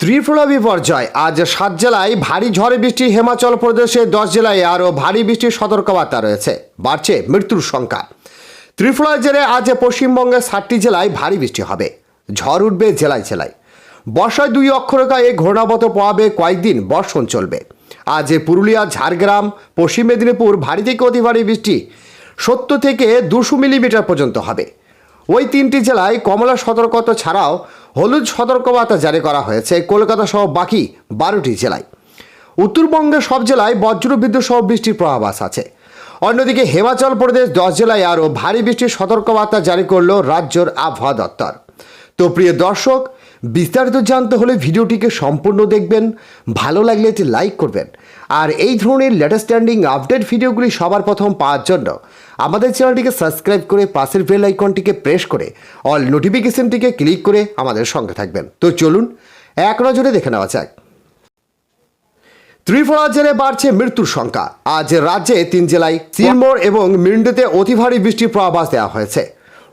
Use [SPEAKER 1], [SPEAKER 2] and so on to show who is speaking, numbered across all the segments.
[SPEAKER 1] ত্রিপুরা বিপর্যয়। আজ সাত জেলায় ভারী ঝড়ে বৃষ্টি হিমাচল প্রদেশে, দশ জেলায় আরও ভারী বৃষ্টির সতর্কবার্তা রয়েছে। বাড়ছে মৃত্যুর সংখ্যা। ত্রিপুরার জেরে আজ পশ্চিমবঙ্গের ষাটটি জেলায় ভারী বৃষ্টি হবে। ঝড় উঠবে জেলায় জেলায়। বর্ষায় দুই অক্ষরেখায় ঘূর্ণাবত পাবে কয়েকদিন বর্ষণ চলবে। আজ পুরুলিয়া, ঝাড়গ্রাম, পশ্চিম মেদিনীপুর ভারী থেকে অতি ভারী বৃষ্টি সত্তর থেকে দুশো মিলিমিটার পর্যন্ত হবে। ওই তিনটি জেলায় কমলা সতর্কতা ছাড়াও হলুদ সতর্কবার্তা জারি করা হয়েছে কলকাতা সহ বাকি বারোটি জেলায়। উত্তরবঙ্গের সব জেলায় বজ্রবিদ্যুৎ সহ বৃষ্টির প্রভাবাস আছে। অন্যদিকে হিমাচল প্রদেশ দশ জেলায় আরও ভারী বৃষ্টির সতর্কবার্তা জারি করল রাজ্যের আবহাওয়া দপ্তর। তো প্রিয় দর্শক, বিস্তারিত জানতে হলে ভিডিওটিকে সম্পূর্ণ দেখবেন, ভালো লাগলে একটি লাইক করবেন। আর এই ধরনের লেটেস্ট স্ট্যান্ডিং আপডেট ভিডিওগুলি সবার প্রথম পাওয়ার জন্য আমাদের চ্যানেলটিকে সাবস্ক্রাইব করে পাশের বেল আইকনটিকে প্রেস করে অল নোটিফিকেশনটিকে ক্লিক করে আমাদের সঙ্গে থাকবেন। তো চলুন, এক নজরে দেখে নেওয়া যাক। ত্রিপুরা জেলে বাড়ছে মৃত্যুর সংখ্যা। আজ রাজ্যে তিন জেলায় সিলমোর এবং মিন্ডেতে অতিভারী বৃষ্টির পূর্বাভাস দেওয়া হয়েছে।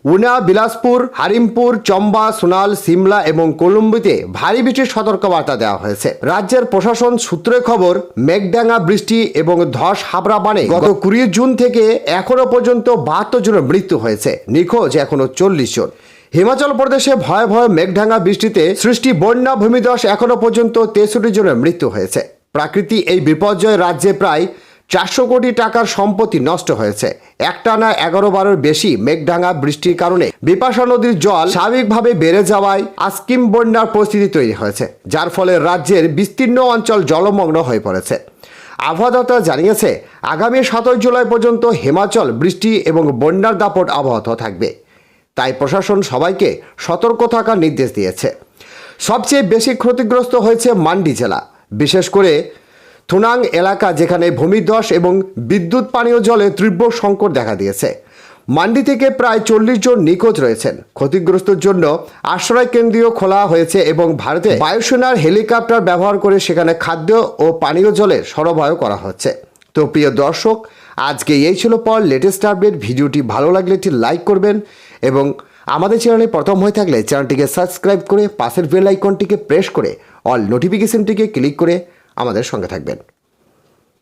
[SPEAKER 1] উনা, বিলাসপুর, হারিমপুর, চম্বা, সোনাল, সিমলা এবং কলম্বিতে ভারী বৃষ্টির সতর্কবার্তা দেওয়া হয়েছে। রাজ্যের প্রশাসন সূত্রে খবর, মেঘডাঙ্গা বৃষ্টি এবং ধস হাবড়া বানে গত কুড়ি জুন থেকে এখনও পর্যন্ত বাহাত্তর জনের মৃত্যু হয়েছে। নিখোঁজ এখনও চল্লিশ জন। হিমাচল প্রদেশে ভয়ে ভয়ে মেঘঢাঙ্গা বৃষ্টিতে সৃষ্টি বন্যা, ভূমিধস এখনও পর্যন্ত তেষট্টি জনের মৃত্যু হয়েছে। প্রাকৃতিক এই বিপর্যয় রাজ্যে প্রায় চারশো কোটি টাকার সম্পত্তি নষ্ট হয়েছে। একটানা এগারো বারের বেশি মেঘডাঙ্গা বৃষ্টির কারণে বিপাশা নদীর জল স্বাভাবিকভাবে বেড়ে যাওয়ায় আস্কিম বন্যার পরিস্থিতি তৈরি হয়েছে, যার ফলে রাজ্যের বিস্তীর্ণ অঞ্চল জলমগ্ন হয়ে পড়েছে। আবহাওয়া জানিয়েছে, আগামী সাতই জুলাই পর্যন্ত হিমাচল বৃষ্টি এবং বন্যার দাপট আবহাওয়া থাকবে। তাই প্রশাসন সবাইকে সতর্ক থাকার নির্দেশ দিয়েছে। সবচেয়ে বেশি ক্ষতিগ্রস্ত হয়েছে মান্ডি জেলা, বিশেষ করে থুনাং এলাকা যেখানে ভূমিধ্বস এবং বিদ্যুৎ পানীয় জলে তীব্র সংকট দেখা দিয়েছে। মান্ডি থেকে প্রায় চল্লিশ জন নিখোঁজ রয়েছেন। ক্ষতিগ্রস্তর জন্য আশ্রয় কেন্দ্রীয় খোলা হয়েছে এবং ভারতে বায়ুসেনার হেলিকপ্টার ব্যবহার করে সেখানে খাদ্য ও পানীয় জলের সরবরাহ করা হচ্ছে। তো প্রিয় দর্শক, আজকে এই ছিল পর লেটেস্ট আপডেট ভিডিওটি ভালো লাগলে একটি লাইক করবেন এবং আমাদের চ্যানেলে প্রথম হয়ে থাকলে চ্যানেলটিকে সাবস্ক্রাইব করে পাশের বেল আইকনটিকে প্রেস করে অল নোটিফিকেশনটিকে ক্লিক করে আমাদের সঙ্গে থাকবেন।